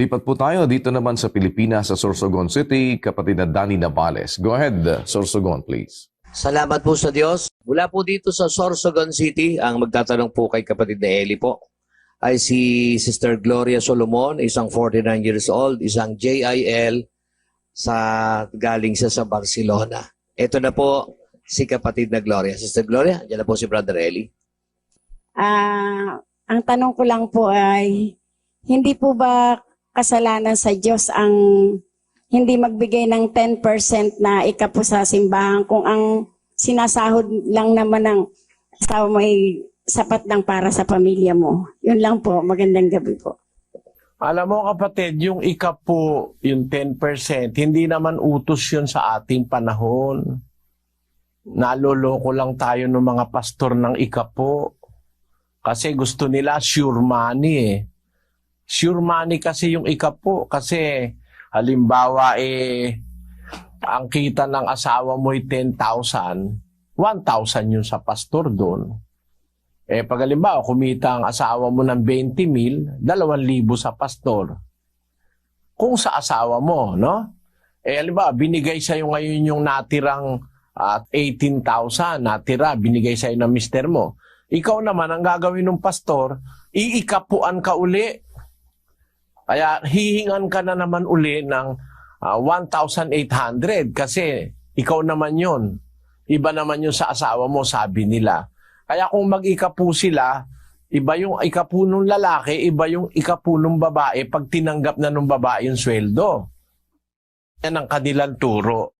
Lipat po tayo dito naman sa Pilipinas, sa Sorsogon City, kapatid na Danny Navales. Go ahead, Sorsogon, please. Salamat po sa Diyos. Mula po dito sa Sorsogon City, ang magtatanong po kay kapatid na Eli po ay si Sister Gloria Solomon, isang 49 years old, isang JIL sa galing siya sa Barcelona. Ito na po si kapatid na Gloria. Sister Gloria, dyan na po si Brother Eli. Ah, ang tanong ko lang po ay, hindi po ba kasalanan sa Diyos ang hindi magbigay ng 10% na ikapo sa simbahan kung ang sinasahod lang naman ng asawa mo ay sapat lang para sa pamilya mo. Yun lang po. Magandang gabi po. Alam mo kapatid, yung ikapo, yung 10%, hindi naman utos yun sa ating panahon. Naloloko lang tayo ng mga pastor ng ikapo. Kasi gusto nila sure money eh. Sure money kasi yung ikapo. Kasi halimbawa eh, ang kita ng asawa mo ay 10,000, 1,000 yun sa pastor doon. Eh, pag halimbawa, kumita ang asawa mo ng 20 mil, 2,000 sa pastor. Kung sa asawa mo, no? Eh, halimbawa, binigay sa'yo ngayon yung natirang at 18,000, natira, binigay sa'yo ng mister mo. Ikaw naman, ang gagawin ng pastor, iikapuan ka uli. Kaya hihingan ka na naman uli ng ah, 1,800 kasi ikaw naman yon. Iba naman yun sa asawa mo, sabi nila. Kaya kung mag-ikapu sila, iba yung ikapu ng lalaki, iba yung ikapu ng babae pag tinanggap na ng babae yung sweldo. Yan ang kanilang turo.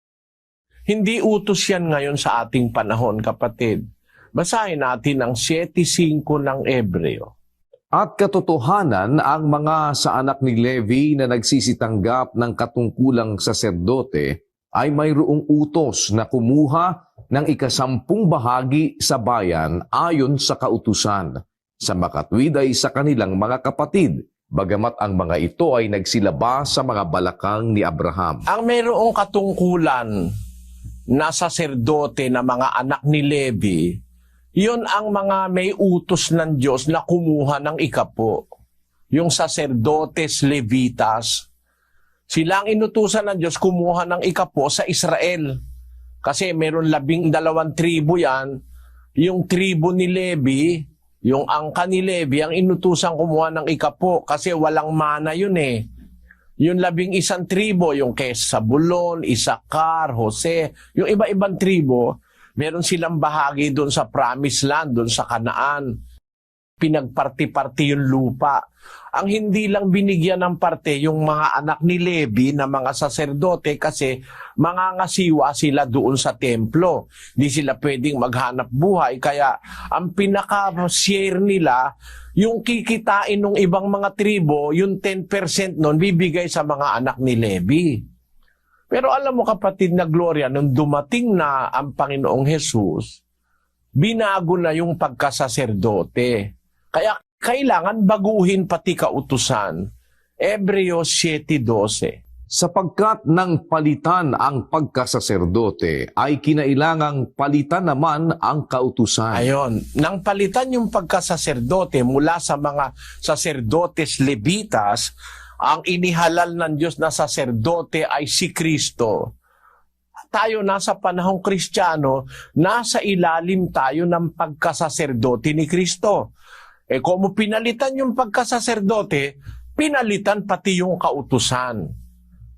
Hindi utos yan ngayon sa ating panahon, kapatid. Basahin natin ang 7.5 ng Ebreo. At katotohanan ang mga sa anak ni Levi na nagsisitanggap ng katungkulang saserdote ay mayroong utos na kumuha ng ikasampung bahagi sa bayan ayon sa kautusan sa makatwid ay sa kanilang mga kapatid, bagamat ang mga ito ay nagsilaba sa mga balakang ni Abraham. Ang mayroong katungkulan na saserdote na mga anak ni Levi, yun ang mga may utos ng Diyos na kumuha ng ikapo. Yung saserdotes Levitas, sila ang inutusan ng Diyos kumuha ng ikapo sa Israel. Kasi meron labing dalawang tribo yan. Yung tribo ni Levi, yung angka ni Levi, ang inutusan kumuha ng ikapo kasi walang mana yun eh. Yung labing isang tribo, yung kay Sabulon, Isakar, Jose, yung iba-ibang tribo, meron silang bahagi doon sa promised land, doon sa Kanaan. Pinagparti-parti yung lupa. Ang hindi lang binigyan ng parte yung mga anak ni Levi na mga saserdote kasi mangangasiwa sila doon sa templo. Di sila pwedeng maghanap buhay. Kaya ang pinaka-share nila, yung kikitain ng ibang mga tribo, yung 10% nun bibigay sa mga anak ni Levi. Pero alam mo kapatid na Gloria, nung dumating na ang Panginoong Jesus, binago na yung pagkasaserdote. Kaya kailangan baguhin pati kautusan. Ebreo 7.12 Sapagkat nang palitan ang pagkasaserdote ay kinailangang palitan naman ang kautusan. Ayon, nang palitan yung pagkasaserdote mula sa mga saserdotes levitas, ang inihalal ng Diyos na saserdote ay si Kristo. Tayo nasa panahong kristyano, nasa ilalim tayo ng pagkasaserdote ni Kristo. Eh kung pinalitan yung pagkasaserdote, pinalitan pati yung kautusan.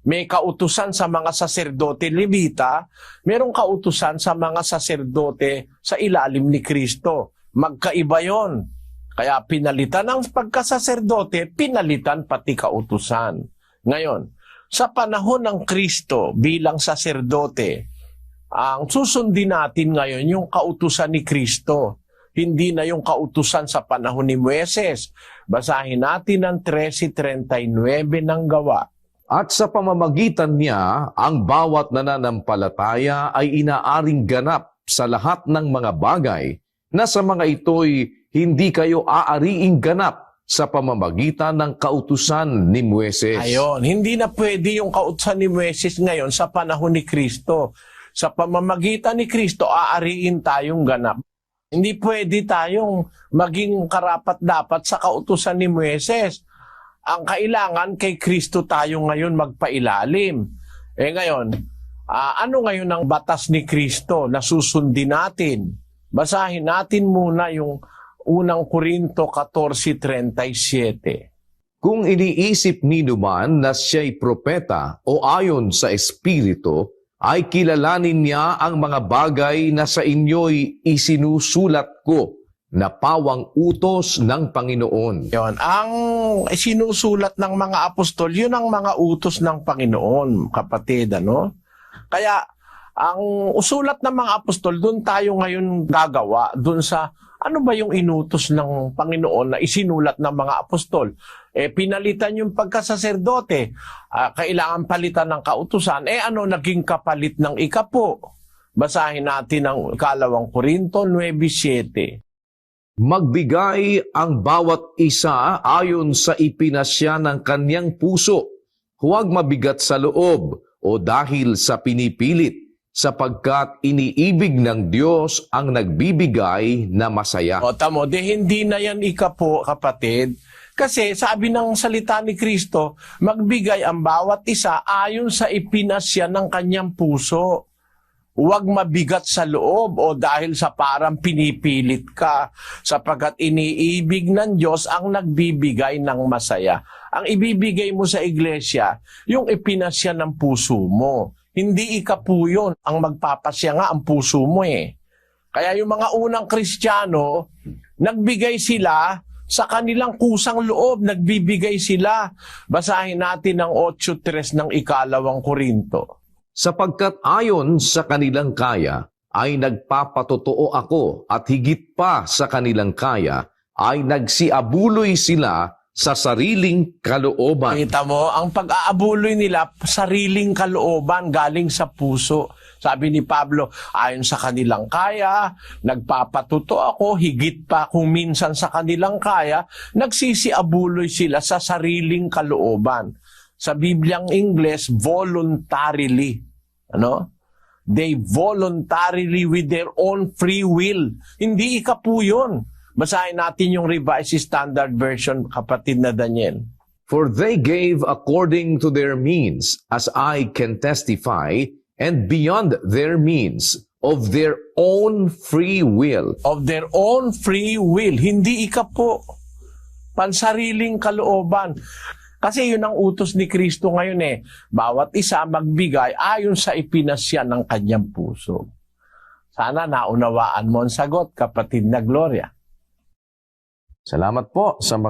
May kautusan sa mga saserdote levita, merong kautusan sa mga saserdote sa ilalim ni Kristo. Magkaiba yon. Kaya pinalitan ang pagkasaserdote, pinalitan pati kautusan. Ngayon, sa panahon ng Kristo bilang saserdote, ang susundin natin ngayon yung kautusan ni Kristo. Hindi na yung kautusan sa panahon ni Moises. Basahin natin ang 13.39 ng gawa. At sa pamamagitan niya, ang bawat nananampalataya ay inaaring ganap sa lahat ng mga bagay na sa mga ito'y hindi kayo aariing ganap sa pamamagitan ng kautusan ni Mueses. Ayon, hindi na pwede yung kautusan ni Moises ngayon sa panahon ni Kristo. Sa pamamagitan ni Kristo, aariin tayong ganap. Hindi pwede tayong maging karapat dapat sa kautusan ni Moises. Ang kailangan kay Kristo tayo ngayon magpailalim. Eh ngayon, ah, ano ngayon ang batas ni Kristo na susundin natin? Basahin natin muna yung unang Korinto 14.37. Kung iniisip ni naman na siya'y propeta o ayon sa Espiritu, ay kilalanin niya ang mga bagay na sa inyo'y isinusulat ko na pawang utos ng Panginoon. Yon, ang sinusulat ng mga apostol, yun ang mga utos ng Panginoon, kapatid, ano? Kaya, ang usulat ng mga apostol, doon tayo ngayon gagawa, doon sa ano ba yung inutos ng Panginoon na isinulat ng mga apostol? Eh, pinalitan yung pagkasaserdote. Ah, kailangan palitan ng kautusan. Eh, ano naging kapalit ng ikapo? Basahin natin ang kalawang Korinto 9.7. Magbigay ang bawat isa ayon sa ipinasya ng kanyang puso. Huwag mabigat sa loob o dahil sa pinipilit, sapagkat iniibig ng Diyos ang nagbibigay na masaya. O tamo, de hindi na yan ikapo, kapatid. Kasi sabi ng salita ni Kristo, magbigay ang bawat isa ayon sa ipinasya ng kanyang puso. Huwag mabigat sa loob o dahil sa parang pinipilit ka sapagkat iniibig ng Diyos ang nagbibigay ng masaya. Ang ibibigay mo sa iglesia, yung ipinasya ng puso mo. Hindi ikapu yun ang magpapasya nga ang puso mo eh. Kaya yung mga unang Kristiyano, nagbigay sila sa kanilang kusang loob, nagbibigay sila. Basahin natin ang 8.3 ng ikalawang Korinto. Sapagkat ayon sa kanilang kaya, ay nagpapatotoo ako at higit pa sa kanilang kaya, ay nagsiabuloy sila sa sariling kalooban. Kita mo, ang pag-aabuloy nila, sariling kalooban galing sa puso. Sabi ni Pablo, ayon sa kanilang kaya, nagpapatuto ako, higit pa kung minsan sa kanilang kaya, nagsisiabuloy sila sa sariling kalooban. Sa Bibliang Ingles, voluntarily. Ano? They voluntarily with their own free will. Hindi ikapu yun. Basahin natin yung Revised Standard Version, kapatid na Daniel. For they gave according to their means, as I can testify, and beyond their means, of their own free will. of their own free will. Hindi ikapo. Pansariling kalooban. Kasi yun ang utos ni Kristo ngayon eh. Bawat isa magbigay ayon sa ipinasya ng kanyang puso. Sana naunawaan mo ang sagot, kapatid na Gloria. Salamat po sa